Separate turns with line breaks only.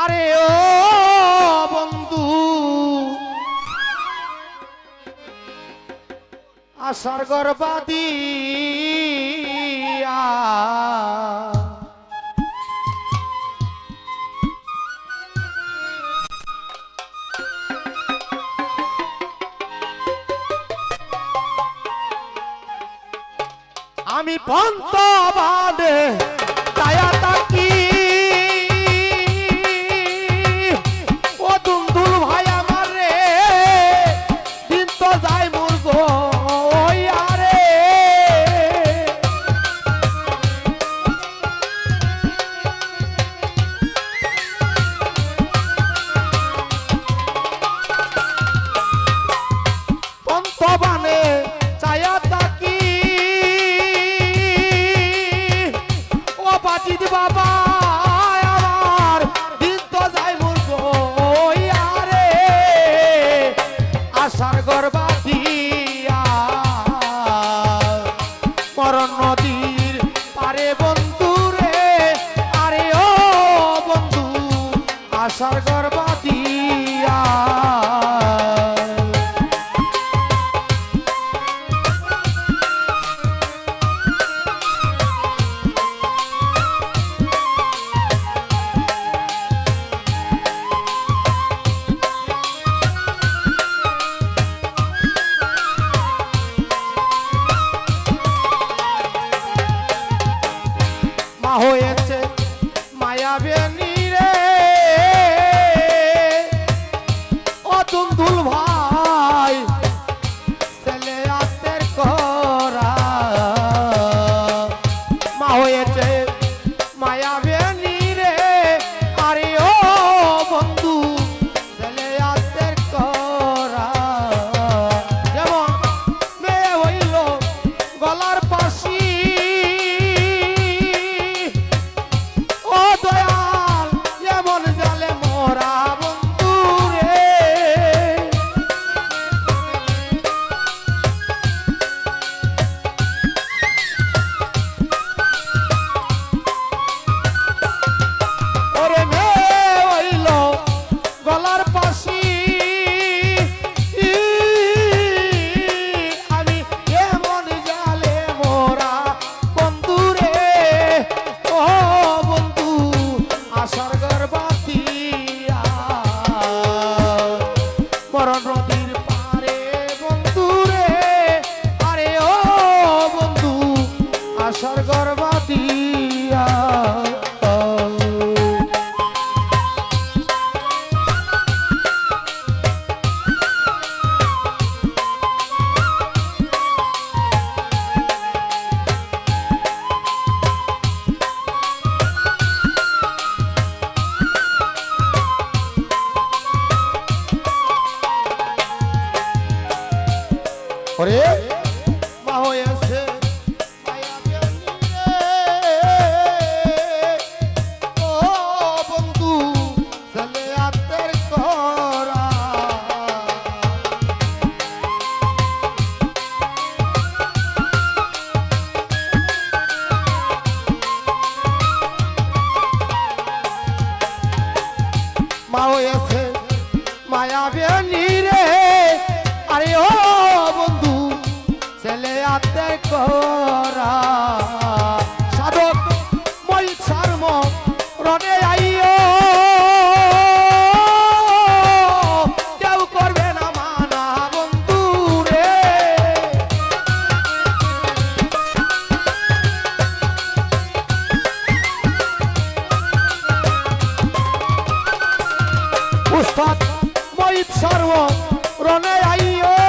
আরে ও বন্ধু আশার গর্বাদি আমি পন্ত বাদে বাজিদ বাবা আমার দিন তো যাই আরে আশার গর্বা দিয়া মরণ নদীর পারে বন্ধু রে, আরে ও বন্ধু আশার গর্বা মায়াবেনী রে ওরে মা হয়েছে মায়াবিনী রে। ও বন্ধু ছেলে আত্মের করা। মা হয়েছে মায়াবিনী রে আরে ও বন্ধু, ছেলে আতে করা। সাধক মই সার্ম রনে আইও। কেউ করবে না মানা বন্ধু রে। উস্তাদ সর্ব রনে আইও।